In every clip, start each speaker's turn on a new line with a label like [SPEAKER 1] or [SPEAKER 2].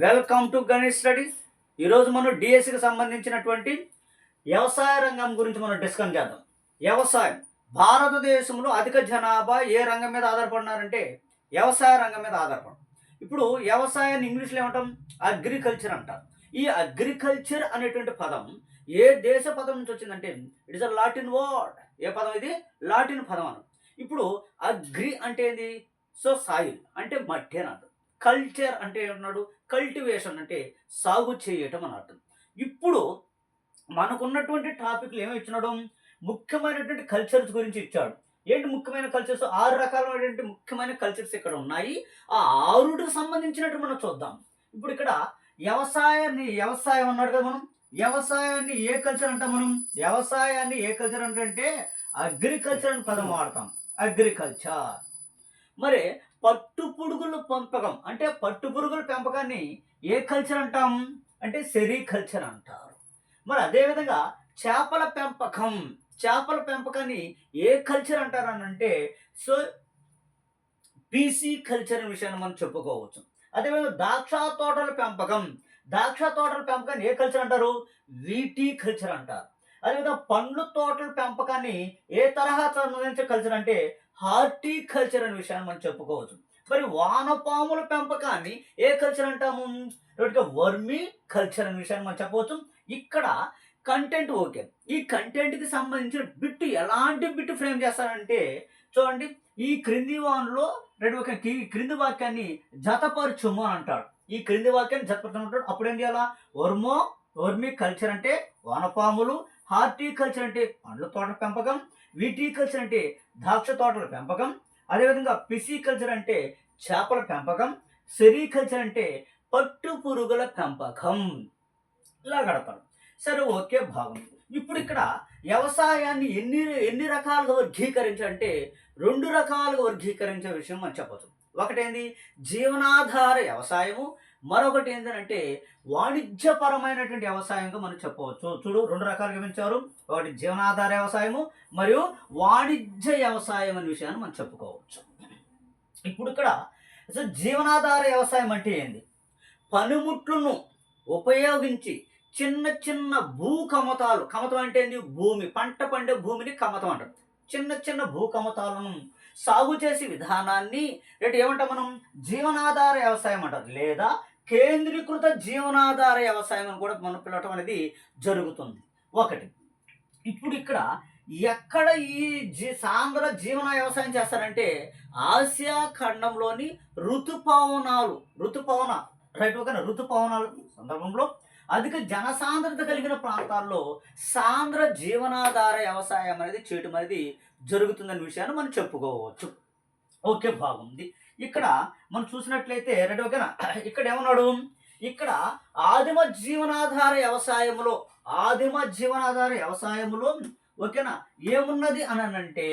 [SPEAKER 1] Welcome to Ganesh studies. ఈరోజు మనం డిఎస్సికి సంబంధించినటువంటి వ్యవసాయ రంగం గురించి మనం డిస్కస్ చేద్దాం. వ్యవసాయం. భారతదేశంలో అధిక జనాభా ఏ రంగం మీద ఆధారపడినారంటే వ్యవసాయ రంగం మీద ఆధారపడి. ఇప్పుడు వ్యవసాయాన్ని ఇంగ్లీష్లో ఏమంటాం? అగ్రికల్చర్ అంటారు ఈ అగ్రికల్చర్ అనేటువంటి పదం ఏ దేశ పదం నుంచి వచ్చిందంటే it is a Latin word ఏ పదం ఇది? లాటిన్ పదం అను. ఇప్పుడు అగ్రి అంటే ఏంది? So soil. అంటే మట్టి అని కల్చర్ అంటే ఏమన్నాడు? కల్టివేషన్ అంటే సాగు చేయటం అని అర్థం. ఇప్పుడు మనకున్నటువంటి టాపిక్లు ఏమి ఇచ్చినాడు? ముఖ్యమైనటువంటి కల్చర్స్ గురించి ఇచ్చాడు. ఏంటి ముఖ్యమైన కల్చర్స్? ఆరు రకాలైనటువంటి ముఖ్యమైన కల్చర్స్ ఇక్కడ ఉన్నాయి. ఆ ఆరుడికి సంబంధించినట్టు మనం చూద్దాం. ఇప్పుడు ఇక్కడ వ్యవసాయాన్ని వ్యవసాయం అన్నాడు కదా మనం? వ్యవసాయాన్ని ఏ కల్చర్ అంటాం మనం? వ్యవసాయాన్ని ఏ కల్చర్ అంటే? అగ్రికల్చర్ అని పదం వాడతాం. అగ్రికల్చర్. మరి పట్టు పురుగుల పెంపకం. అంటే పట్టు పురుగుల పెంపకాన్ని ఏ కల్చర్ అంటాం? అంటే సెరికల్చర్ అంటారు. మరి అదేవిధంగా చేపల పెంపకం. చేపల పెంపకాన్ని ఏ కల్చర్ అంటారు అని అంటే సో పీసీ కల్చర్ విషయాన్ని మనం చెప్పుకోవచ్చు. అదేవిధంగా ద్రాక్ష తోటల పెంపకం. ద్రాక్ష తోటల పెంపకాన్ని ఏ కల్చర్ అంటారు? వీటీ కల్చర్ అంటారు. అదేవిధంగా పండ్ల తోటల పెంపకాన్ని ఏ తరహా సంబంధించిన కల్చర్ అంటే హార్టికల్చర్ అనే విషయాన్ని మనం చెప్పుకోవచ్చు. మరి వానపాముల పెంపకాన్ని ఏ కల్చర్ అంటాము? రెండుగా వర్మీ కల్చర్ అనే విషయాన్ని మనం చెప్పవచ్చు. ఇక్కడ కంటెంట్ ఓకే. ఈ కంటెంట్కి సంబంధించిన బిట్ ఎలాంటి బిట్ ఫ్రేమ్ చేస్తారంటే చూడండి ఈ క్రింది వాన్లో రెండు ఒక క్రింది వాక్యాన్ని జతపరచుము అని అంటాడు. ఈ క్రింది వాక్యాన్ని జతపరచమంటాడు అప్పుడు ఏం చేయాలా? వర్మో వర్మి కల్చర్ అంటే వానపాములు హార్టికల్చర్ అంటే పండ్ల తోటల పెంపకం విటికల్చర్ అంటే ద్రాక్ష తోటల పెంపకం అదేవిధంగా పిసికల్చర్ అంటే చేపల పెంపకం సెరికల్చర్ అంటే పట్టు పురుగుల పెంపకం. ఇలా గడతారు సరే ఓకే భాగం. ఇప్పుడు ఇక్కడ వ్యవసాయాన్ని ఎన్ని ఎన్ని రకాలుగా వర్గీకరించాలంటే రెండు రకాలుగా వర్గీకరించే విషయం మనం చెప్పచ్చు. ఒకటేంది? జీవనాధార వ్యవసాయము మరొకటి ఏంటంటే వాణిజ్యపరమైనటువంటి వ్యవసాయంగా మనం చెప్పవచ్చు. చూడు రెండు రకాలుగా పెంచారు ఒకటి జీవనాధార వ్యవసాయము మరియు వాణిజ్య వ్యవసాయం అనే విషయాన్ని మనం చెప్పుకోవచ్చు. ఇప్పుడు ఇక్కడ అసలు జీవనాధార వ్యవసాయం అంటే ఏంది? పనిముట్లను ఉపయోగించి చిన్న చిన్న భూ కమతాలు కమతం అంటే ఏంది? భూమి పంట పండే భూమిని కమతం అంటారు చిన్న చిన్న భూ కమతాలను సాగు చేసే విధానాన్ని రేటు ఏమంటాం మనం? జీవనాధార వ్యవసాయం అంటారు లేదా కేంద్రీకృత జీవనాధార వ్యవసాయం అని కూడా మనం పిలవటం అనేది జరుగుతుంది. ఒకటి ఇప్పుడు ఇక్కడ ఎక్కడ ఈ జీ సాంద్ర జీవన వ్యవసాయం చేస్తారంటే ఆసియా ఖండంలోని ఋతుపవనాలు ఋతుపవన రైట్ ఓకే ఋతుపవనాల సందర్భంలో అధిక జనసాంద్రత కలిగిన ప్రాంతాల్లో సాంద్ర జీవనాధార వ్యవసాయం అనేది చేయటం అనేది జరుగుతుందనే విషయాన్ని మనం చెప్పుకోవచ్చు. ఓకే బాగుంది. ఇక్కడ మనం చూసినట్లయితే రెడీ ఓకేనా ఇక్కడ ఏమన్నాడు? ఇక్కడ ఆదిమ జీవనాధార వ్యవసాయంలో ఆదిమ జీవనాధార వ్యవసాయంలో ఓకేనా? ఏమున్నది అని అంటే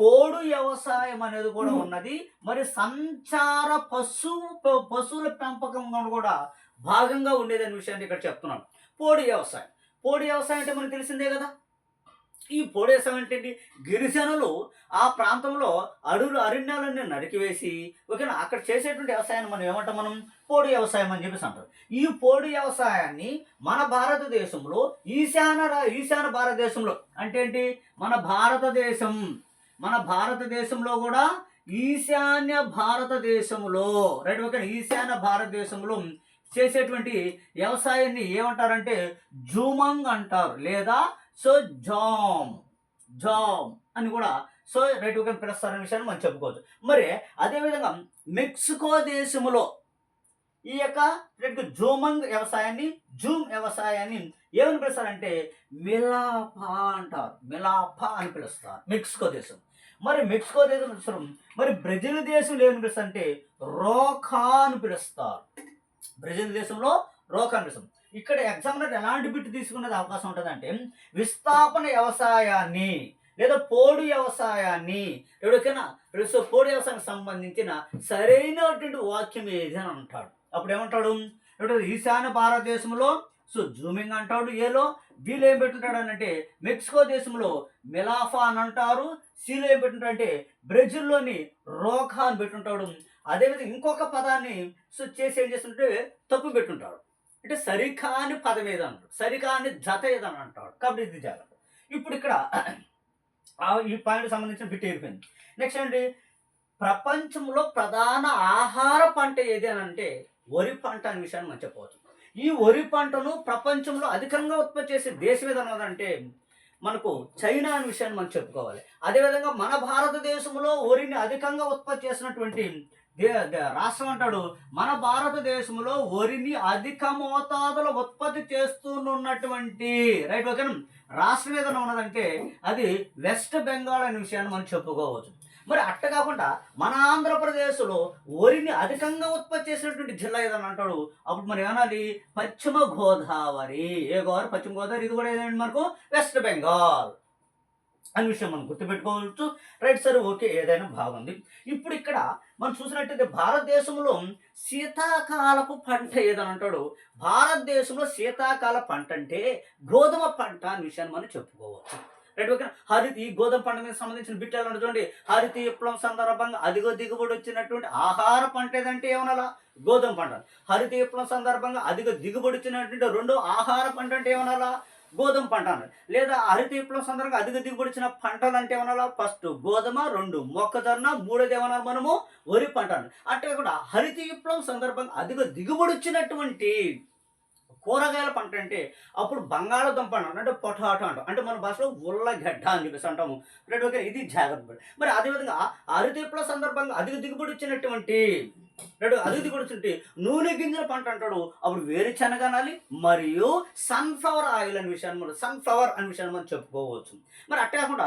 [SPEAKER 1] పోడు వ్యవసాయం అనేది కూడా ఉన్నది. మరి సంచార పశువు పశువుల పెంపకం కూడా భాగంగా ఉండేదనే విషయాన్ని ఇక్కడ చెప్తున్నాను పోడు వ్యవసాయం. పోడు వ్యవసాయం అంటే మనకు తెలిసిందే కదా? ఈ పోడు అంటే ఏంటి? గిరిజనులు ఆ ప్రాంతంలో అడవులు అరణ్యాలన్నీ నరికివేసి ఓకేనా? అక్కడ చేసేటువంటి వ్యవసాయాన్ని మనం ఏమంటాం మనం? పోడు వ్యవసాయం అని చెప్పేసి అంటారు. ఈ పోడు వ్యవసాయాన్ని మన భారతదేశంలో ఈశాన ఈశాన భారతదేశంలో అంటే ఏంటి? మన భారతదేశం. మన భారతదేశంలో కూడా ఈశాన్య భారతదేశంలో రైట్? ఓకే ఈశాన్య భారతదేశంలో చేసేటువంటి వ్యవసాయాన్ని ఏమంటారంటే? జూమంగ్ అంటారు లేదా సో జామ్ జామ్ అని కూడా సో రైట్ ఓకే పిలుస్తారనే విషయాన్ని మనం చెప్పుకోవచ్చు. మరి అదేవిధంగా మెక్సికో దేశంలో ఈ యొక్క రైట్ జూమంగ్ వ్యవసాయాన్ని జూమ్ వ్యవసాయాన్ని ఏమని పిలుస్తారంటే మిలాపా అంటారు. మిలాపా అని పిలుస్తారు మెక్సికో దేశం. మరి మెక్సికో దేశం పిలుస్తారు మరి బ్రెజిల్ దేశంలో ఏమని పిలుస్తారంటే రోకా అని పిలుస్తారు. బ్రెజిల్ దేశంలో రోకా అని పిలుస్తారు. ఇక్కడ ఎగ్జామినర్ ఎలాంటి బిట్ తీసుకునేది అవకాశం ఉంటుంది అంటే విస్థాపన వ్యవసాయాన్ని లేదా పోడు వ్యవసాయాన్ని ఎవరికైనా సో పోడు వ్యవసాయానికి సంబంధించిన సరైనటువంటి వాక్యం ఏది అని అంటాడు. అప్పుడు ఏమంటాడు? ఇప్పుడు ఈశాన్య భారతదేశంలో సో జూమింగ్ అంటాడు ఏలో బీలో ఏం పెట్టుంటాడు అని అంటే మెక్సికో దేశంలో మెలాఫా అని అంటారు సీలో ఏం పెట్టుంటాడు అంటే బ్రెజిల్లోని రోఖా అని పెట్టుంటాడు. అదేవిధంగా ఇంకొక పదాన్ని సో చేసి ఏం చేస్తుంటే తప్పు పెట్టుంటాడు. అంటే సరికాని పదం ఏదంటాడు సరికాని జత ఏదని అంటాడు కాబట్టి ఇది జాగ్రత్త. ఇప్పుడు ఇక్కడ ఈ పాయింట్ సంబంధించిన బిట్ అయిపోయింది నెక్స్ట్ ఏంటి? ప్రపంచంలో ప్రధాన ఆహార పంట ఏది అని అంటే వరి పంట అనే విషయాన్ని మనం చెప్పవచ్చు. ఈ వరి పంటను ప్రపంచంలో అధికంగా ఉత్పత్తి చేసే దేశం ఏదన్నదంటే మనకు చైనా అనే విషయాన్ని మనం చెప్పుకోవాలి. అదేవిధంగా మన భారతదేశంలో వరిని అధికంగా ఉత్పత్తి చేసినటువంటి దే రాష్ట్రం అంటాడు మన భారతదేశంలో వరిని అధిక మోతాదులో ఉత్పత్తి చేస్తున్నటువంటి రైట్ ఓకేనా? రాష్ట్రం ఏదైనా ఉన్నదంటే అది వెస్ట్ బెంగాల్ అనే విషయాన్ని మనం చెప్పుకోవచ్చు. మరి అట్ట కాకుండా మన ఆంధ్రప్రదేశ్లో వరిని అధికంగా ఉత్పత్తి చేసినటువంటి జిల్లా ఏదని అంటాడు అప్పుడు మరి ఏమనాలి? పశ్చిమ గోదావరి. ఏ గోదావరి? పశ్చిమ గోదావరి ఇది కూడా ఏదండి మనకు? వెస్ట్ బెంగాల్. అనే విషయం మనం గుర్తుపెట్టుకోవచ్చు. రైట్ సరే ఓకే ఏదైనా బాగుంది. ఇప్పుడు ఇక్కడ మనం చూసినట్టయితే భారతదేశంలో శీతాకాలపు పంట ఏదని అంటాడు. భారతదేశంలో శీతాకాల పంట అంటే గోధుమ పంట అనే విషయాన్ని మనం చెప్పుకోవచ్చు. రైట్ ఓకే హరితి ఈ గోధుమ పంట మీద సంబంధించిన బిట్టాలు ఉంటుంది చూడండి. హరితి విప్లవం సందర్భంగా అధిక దిగుబడి వచ్చినటువంటి ఆహార పంట ఏదంటే ఏమనాలా? గోధుమ పంట. హరిత విప్లవం సందర్భంగా అధిక దిగుబడి వచ్చినటువంటి రెండో ఆహార పంట అంటే ఏమనాలా? గోధుమ పంట అన్నారు. లేదా హరిత విప్లవం సందర్భంగా అధిక దిగుబడి వచ్చిన పంటలు అంటే ఏమన్నా ఫస్ట్ గోధుమ రెండు మొక్కజొన్న మూడోది ఏమన్నా మనము? వరి పంట అన్నారు. అట్లా కూడా హరిత విప్లవం సందర్భంగా అధిక దిగుబడి వచ్చినటువంటి కూరగాయల పంట అంటే అప్పుడు బంగాళదుంప అంటాం అంటే పొటాటో అంటాం అంటే మన భాషలో ఉల్లగడ్డ అని చెప్పేసి అంటాము. రైట్ ఓకే ఇది జాగ్రత్త మరి అదేవిధంగా హరిత సందర్భంగా అధిక దిగుబడి వచ్చినటువంటి రైట్ అతిథి దిగుబడి నూనె గింజల పంట అంటాడు. అప్పుడు వేరుశనగ అనాలి మరియు సన్ఫ్లవర్ ఆయిల్ అనే విషయాన్ని మనం సన్ఫ్లవర్ అనే విషయాన్ని మనం చెప్పుకోవచ్చు. మరి అట్టే కాకుండా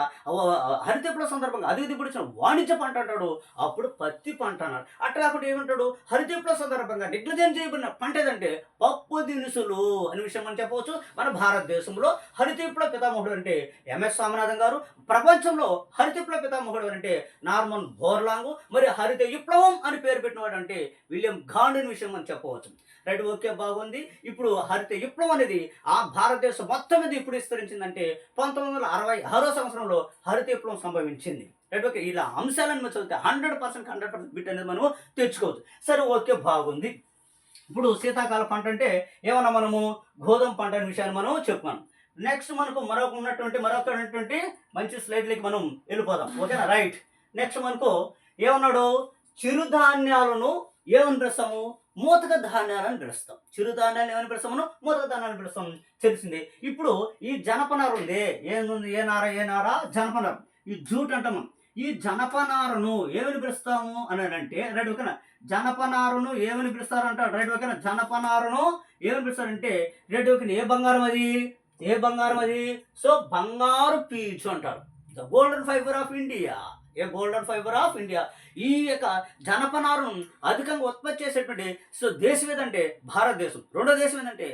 [SPEAKER 1] హరితపుల సందర్భంగా అతిథి దిగుబడి వాణిజ్య పంట అంటాడు. అప్పుడు పత్తి పంట అన్నాడు అట్ట కాకుండా ఏమంటాడు? హరితపుల సందర్భంగా నెగ్లిజెన్స్ చేయబడిన పంట ఏదంటే పప్పు దినుసులు అనే విషయం మనం చెప్పవచ్చు. మన భారతదేశంలో హరితపుల పితామహుడు అంటే ఎంఎస్ స్వామినాథన్ గారు. ప్రపంచంలో హరితపుల పితామహుడు అంటే నార్మన్ బోర్లాంగ్ మరి హరిత విప్లవం అని పేరు పెట్టినవాడు అంటే విలియం గాండన్ విషయం మనం చెప్పవచ్చు. రైట్ ఓకే బాగుంది. ఇప్పుడు హరిత విప్లవం అనేది ఆ భారతదేశం మొత్తం మీద ఇప్పుడు విస్తరించిందంటే పంతొమ్మిది వందల అరవై ఆరో సంవత్సరంలో హరిత విప్లవం సంభవించింది. రైట్ ఓకే ఇలా అంశాలను మనం చదివితే hundred percent hundred percent bit అనేది మనము తెచ్చుకోవచ్చు. సరే ఓకే బాగుంది. ఇప్పుడు శీతాకాల పంట అంటే ఏమన్నా మనము గోధుమ పంట అనే విషయాన్ని మనం చెప్పుకున్నాం. నెక్స్ట్ మనకు మరొక ఉన్నటువంటి మరొక ఉన్నటువంటి మంచి స్లైడ్లకి మనం వెళ్ళిపోదాం. ఓకేనా? రైట్. నెక్స్ట్ మనకు ఏమన్నాడు? చిరుధాన్యాలను ఏమని పిలుస్తాము? మూతక ధాన్యాలను పిలుస్తాం. చిరుధాన్యాలు ఏమని పిలుస్తామను మూతక ధాన్యాలను పిలుస్తాం. తెలిసిందే. ఇప్పుడు ఈ జనపనార ఉంది. ఏముంది ఏ నార? ఏ నార? జనపనార. ఈ జూట్ అంటాం మనం. ఈ జనపనారను ఏమని పిలుస్తాము అని అంటే రైట్ ఓకేనా? జనపనారను ఏమని పిలుస్తారంట రైట్ ఓకేనా? జనపనారను ఏమని పిలుస్తారంటే రైట్ ఓకేనా? ఏ బంగారం అది? ఏ బంగారం అది? సో బంగారు పీచు అంటారు. The golden fibre of India. A golden fibre of India? ఈ యొక్క జనపనారను అధికంగా ఉత్పత్తి చేసేటువంటి సో దేశం ఏదంటే భారతదేశం. రెండో దేశం ఏంటంటే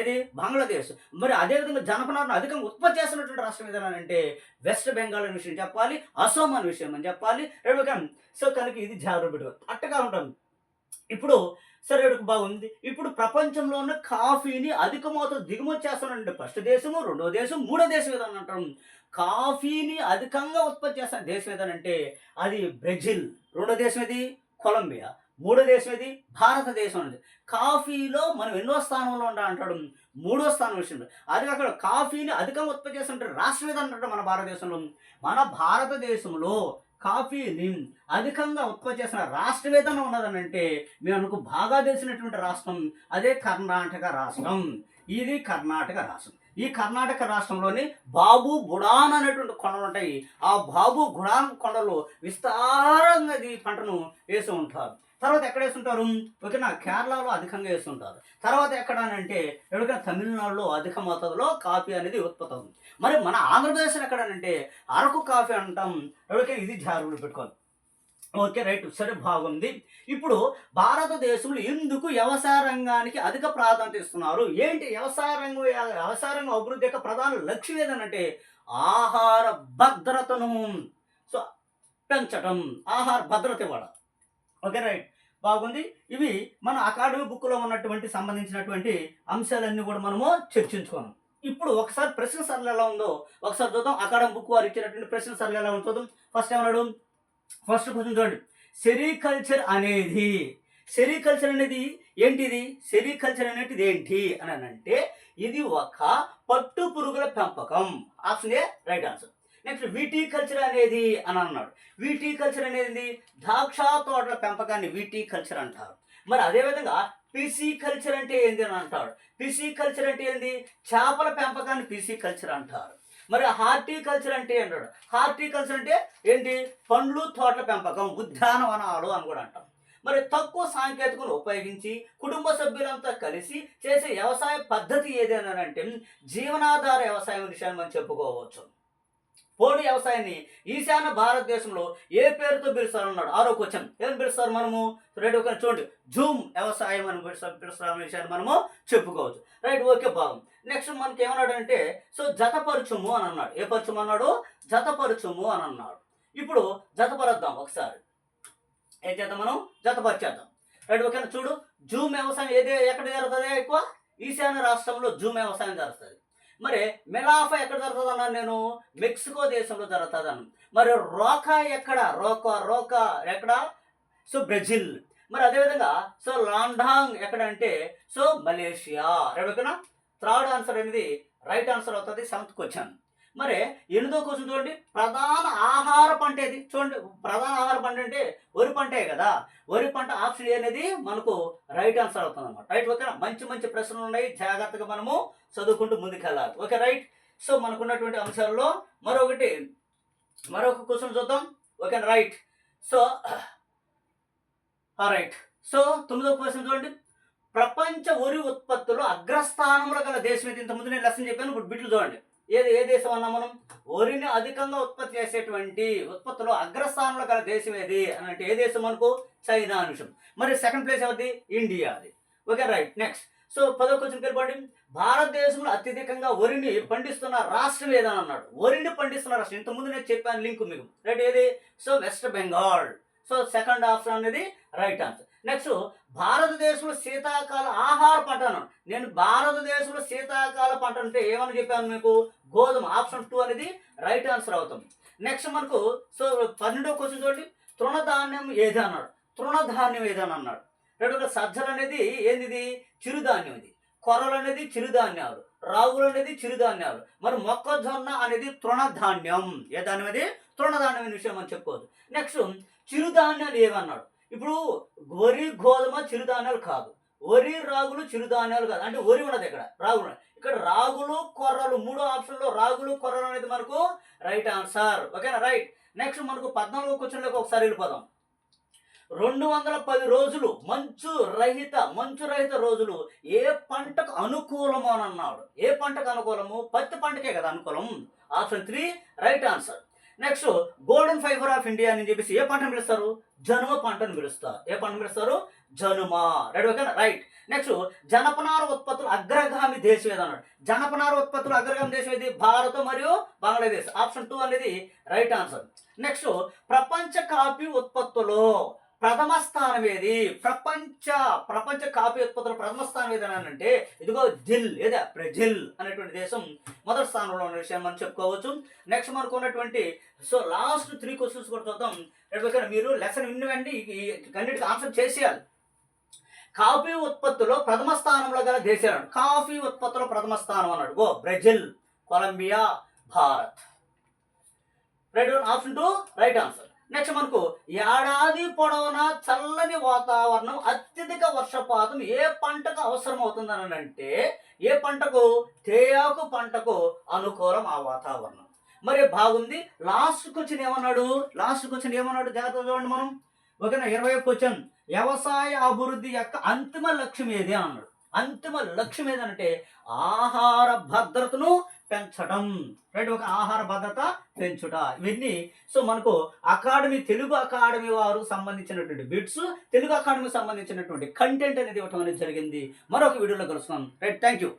[SPEAKER 1] ఏది? బంగ్లాదేశ్. మరి అదేవిధంగా జనపనారను అధికంగా ఉత్పత్తి చేస్తున్నటువంటి రాష్ట్రం ఏదైనా అంటే వెస్ట్ బెంగాల్ అనే విషయం చెప్పాలి అసోం అనే విషయం అని చెప్పాలి రేపు సో కనుక ఇది జాగ్రత్త అట్టగా ఉంటాం. ఇప్పుడు సరే బాగుంది. ఇప్పుడు ప్రపంచంలో ఉన్న కాఫీని అధిక మోతాదు దిగుమతి చేస్తున్నటువంటి ఫస్ట్ దేశము రెండో దేశం మూడో దేశం ఏదని అంటాం. కాఫీని అధికంగా ఉత్పత్తి చేస్తున్న దేశం ఏదనంటే అది బ్రెజిల్ రెండో దేశం ఏది? కొలంబియా మూడో దేశం ఏది? భారతదేశం అనేది కాఫీలో మనం ఎన్నో స్థానంలో ఉండా అంటాడు. మూడో స్థానం విషయంలో. అది అక్కడ కాఫీని అధికంగా ఉత్పత్తి చేస్తుంటే రాష్ట్రం ఏదంటాడు మన భారతదేశంలో? మన భారతదేశంలో కాఫీని అధికంగా ఉత్పత్తి చేసిన రాష్ట్రం ఏదైనా ఉన్నదని అంటే మనకు బాగా తెలిసినటువంటి రాష్ట్రం అదే కర్ణాటక రాష్ట్రం. ఇది కర్ణాటక రాష్ట్రం. ఈ కర్ణాటక రాష్ట్రంలోని బాబు బుడాన్ అనేటువంటి కొండలు ఉంటాయి. ఆ బాబు గుడాన్ కొండలు విస్తారంగా ఈ పంటను వేసి ఉంటారు. తర్వాత ఎక్కడ వేస్తుంటారు ఓకేనా? కేరళలో అధికంగా వేస్తుంటారు తర్వాత ఎక్కడ అని అంటే ఎక్కడికైనా తమిళనాడులో అధిక మోతాదులో కాఫీ అనేది ఉత్పత్తి అవుతుంది. మరి మన ఆంధ్రప్రదేశ్లో ఎక్కడనంటే అరకు కాఫీ అంటాం. ఎవరికైనా ఇది జాగ్రత్తలు పెట్టుకోవాలి. ఓకే రైట్ సరే బాగుంది. ఇప్పుడు భారతదేశంలో ఎందుకు వ్యవసాయ రంగానికి అధిక ప్రాధాన్యత ఇస్తున్నారు? ఏంటి వ్యవసాయ రంగం వ్యవసాయ రంగం అభివృద్ధి యొక్క ప్రధాన లక్ష్యం ఏదనంటే ఆహార భద్రతను సో పెంచడం ఆహార భద్రత ఇవ్వడం. ఓకే రైట్ బాగుంది. ఇవి మన అకాడమీ బుక్లో ఉన్నటువంటి సంబంధించినటువంటి అంశాలన్నీ కూడా మనము చర్చించుకున్నాం. ఇప్పుడు ఒకసారి ప్రశ్న సరళ ఎలా ఉందో ఒకసారి చూద్దాం. అకాడమీ బుక్ వారు ఇచ్చినటువంటి ప్రశ్న సరళ ఎలా ఉందో చూద్దాం. ఫస్ట్ ఏమన్నాడు? ఫస్ట్ క్వశ్చన్ చూడండి. సెరికల్చర్ అనేది సెరికల్చర్ అనేది ఏంటిది? సెరికల్చర్ అనేది ఏంటి అని అంటే ఇది ఒక పట్టు పురుగుల పెంపకం. Option A right answer. Next viticulture అనేది అని అన్నాడు. విటికల్చర్ అనేది ద్రాక్ష తోటల పెంపకాన్ని విటికల్చర్ అంటారు. మరి అదేవిధంగా పిసికల్చర్ అంటే ఏంది అని అంటాడు. పిసికల్చర్ అంటే ఏంది? చేపల పెంపకాన్ని పిసికల్చర్ అంటారు. మరి హార్టికల్చర్ అంటే ఏంటాడు హార్టికల్చర్ అంటే ఏంటి? పండ్లు తోటల పెంపకం ఉద్యానవనాలు అని కూడా అంటాం. మరి తక్కువ సాంకేతికను ఉపయోగించి కుటుంబ సభ్యులంతా కలిసి చేసే వ్యవసాయ పద్ధతి ఏదైనా అంటే జీవనాధార వ్యవసాయం విషయాన్ని మనం చెప్పుకోవచ్చు. పోడు వ్యవసాయాన్ని ఈశాన్య భారతదేశంలో ఏ పేరుతో పిలుస్తారన్నాడు? ఆరో క్వశ్చన్. ఏం పిలుస్తారు మనము? రైట్ ఒక చూడండి. జూమ్ వ్యవసాయం అని పిలుస్తాం విషయాన్ని మనము చెప్పుకోవచ్చు. రైట్ ఓకే భావం నెక్స్ట్ మనకి ఏమన్నాడు అంటే సో జతపరచుము అని అన్నాడు. ఏ పరచుము అన్నాడు? జతపరచుము అని అన్నాడు. ఇప్పుడు జతపరద్దాం ఒకసారి. ఏం చేద్దాం మనం? జతపరిచేద్దాం. రైట్ ఓకేనా? చూడు. జూమ్ వ్యవసాయం ఏదే? ఎక్కడ జరుగుతుంది ఎక్కువ? ఈశాన్య రాష్ట్రంలో జూమ్ వ్యవసాయం జరుగుతుంది. మరి మెలాఫా ఎక్కడ జరుగుతుంది అన్నాను నేను మెక్సికో దేశంలో జరుగుతుంది అన్నాను మరి రోకా ఎక్కడ? రోకా రోకా ఎక్కడ? So Brazil. మరి అదేవిధంగా సో లాండాంగ్ ఎక్కడ అంటే సో మలేషియా. రేపు థర్డ్ ఆన్సర్ అనేది రైట్ ఆన్సర్ అవుతుంది సెవెంత్ క్వశ్చన్ మరి ఎనిమిదో క్వశ్చన్ చూడండి. ప్రధాన ఆహార పంట ఏది? చూడండి. ప్రధాన ఆహార పంట అంటే వరి పంటే కదా. వరి పంట ఆప్షన్ అనేది మనకు రైట్ ఆన్సర్ అవుతుంది అనమాట రైట్ ఓకేనా? మంచి మంచి ప్రశ్నలు ఉన్నాయి. జాగ్రత్తగా మనము చదువుకుంటూ ముందుకెళ్ళాలి. Okay right. సో మనకున్నటువంటి అంశాల్లో మరొకటి మరొక క్వశ్చన్ చూద్దాం. Okay right. So right. So తొమ్మిదో క్వశ్చన్ చూడండి. ప్రపంచ వరి ఉత్పత్తులు అగ్రస్థానంలో గల దేశం ఇది ఇంతకుముందు నేను లెసన్ చెప్పాను. ఇప్పుడు బిట్లు చూడండి. ఏది ఏ దేశం అన్నా మనం వరిని అధికంగా ఉత్పత్తి చేసేటువంటి ఉత్పత్తులు అగ్రస్థానంలో గల దేశం ఏది అని అంటే ఏ దేశం మనకు చైనా అంశం మరి సెకండ్ ప్లేస్ ఎవరిది ఇండియా అది. Okay right. నెక్స్ట్. సో పదో క్వశ్చన్ వెళ్ళిపోండి. భారతదేశంలో అత్యధికంగా వరిని పండిస్తున్న రాష్ట్రం ఏదని అన్నాడు. వరిని పండిస్తున్న రాష్ట్రం. ఇంతకుముందు నేను చెప్పాను లింక్ మీకు. రైట్ ఏది? So West Bengal. So second option అనేది రైట్ ఆన్సర్. నెక్స్ట్ భారతదేశంలో శీతాకాల ఆహార పంటను. నేను భారతదేశంలో శీతాకాల పంట అంటే ఏమని చెప్పాను మీకు? గోధుమ. ఆప్షన్ టూ అనేది రైట్ ఆన్సర్ అవుతుంది నెక్స్ట్ మనకు సో పన్నెండో క్వశ్చన్ చూడండి. తృణధాన్యం ఏది అన్నాడు? తృణధాన్యం ఏదని అన్నాడు. రెండు సజ్జలు అనేది ఏంది ఇది చిరుధాన్యం ఇది. కొరలు అనేది చిరుధాన్యాలు. రాగులు అనేది చిరుధాన్యాలు. మరి మొక్కజొన్న అనేది తృణధాన్యం. ఏ ధాన్యం అది? తృణధాన్యం అనే విషయం మనం చెప్పుకోవచ్చు నెక్స్ట్ చిరుధాన్యాలు ఏమన్నాడు ఇప్పుడు వరి గోధుమ చిరుధాన్యాలు కాదు. వరి రాగులు చిరుధాన్యాలు కాదు. అంటే వరి ఉన్నది ఇక్కడ రాగులు ఇక్కడ రాగులు కొర్రలు మూడో ఆప్షన్లో రాగులు కొర్రలు అనేది మనకు రైట్ ఆన్సర్ ఓకేనా రైట్ నెక్స్ట్ మనకు పద్నాలుగో క్వశ్చన్లోకి ఒకసారి వెళ్ళిపోదాం. రెండు వందల పది రోజులు మంచు రహిత మంచు రహిత రోజులు ఏ పంటకు అనుకూలము అని అన్నాడు. ఏ పంటకు అనుకూలము? పత్తి పంటకే కదా అనుకూలం. Option three right answer next golden fibre of India అని చెప్పేసి ఏ పంటను పిలుస్తారు? జనుమ పంటను పిలుస్తారు. ఏ పంటను పిలుస్తారు? జనుమ. రైట్ ఓకేనా రైట్ నెక్స్ట్ జనపనార ఉత్పత్తులు అగ్రగామి దేశం ఏది అన్నాడు. జనపనార ఉత్పత్తులు అగ్రగామి దేశం ఏది? భారత్ మరియు బంగ్లాదేశ్. ఆప్షన్ టూ అనేది రైట్ ఆన్సర్ నెక్స్ట్ ప్రపంచ కాఫీ ఉత్పత్తులో ప్రథమ స్థానం ఏది? ప్రపంచ ప్రపంచ కాఫీ ఉత్పత్తుల ప్రథమ స్థానం ఏది అని అంటే ఇదిగో జిల్ ఏదా? బ్రెజిల్ అనేటువంటి దేశం మొదటి స్థానంలో ఉన్న విషయం మనం చెప్పుకోవచ్చు. నెక్స్ట్ మనకు ఉన్నటువంటి సో లాస్ట్ త్రీ క్వశ్చన్స్ కూడా చూద్దాం. ఎప్పుడైనా మీరు లెసన్ విన్నవండి కన్నిటికి ఆన్సర్ చేసేయాలి. కాఫీ ఉత్పత్తిలో ప్రథమ స్థానంలో గల దేశాలు కాఫీ ఉత్పత్తిలో ప్రథమ స్థానం అన్నాడు. ఓ Brazil Colombia Bharat. Right option two right answer next మనకు ఏడాది పొడవునా చల్లని వాతావరణం అత్యధిక వర్షపాతం ఏ పంటకు అవసరం అవుతుందని అంటే ఏ పంటకు? తేయాకు పంటకు అనుకూలం ఆ వాతావరణం. మరి బాగుంది. లాస్ట్ క్వశ్చన్ ఏమన్నాడు? లాస్ట్ క్వశ్చన్ ఏమన్నాడు? జాగ్రత్త చూడండి మనం. ఓకేనా? ఇరవై క్వశ్చన్ వ్యవసాయ అభివృద్ధి యొక్క అంతిమ లక్ష్యం ఏది అన్నాడు. అంతిమ లక్ష్యం ఏదంటే ఆహార భద్రతను పెంచడం. రైట్ ఒక ఆహార భద్రత పెంచుట. ఇవన్నీ సో మనకు అకాడమీ తెలుగు అకాడమీ వారు సంబంధించినటువంటి బిట్స్ తెలుగు అకాడమీకి సంబంధించినటువంటి కంటెంట్ అనేది ఇవ్వటం అనేది జరిగింది. మరొక వీడియోలో కలుసుకున్నాం రైట్ థ్యాంక్ యూ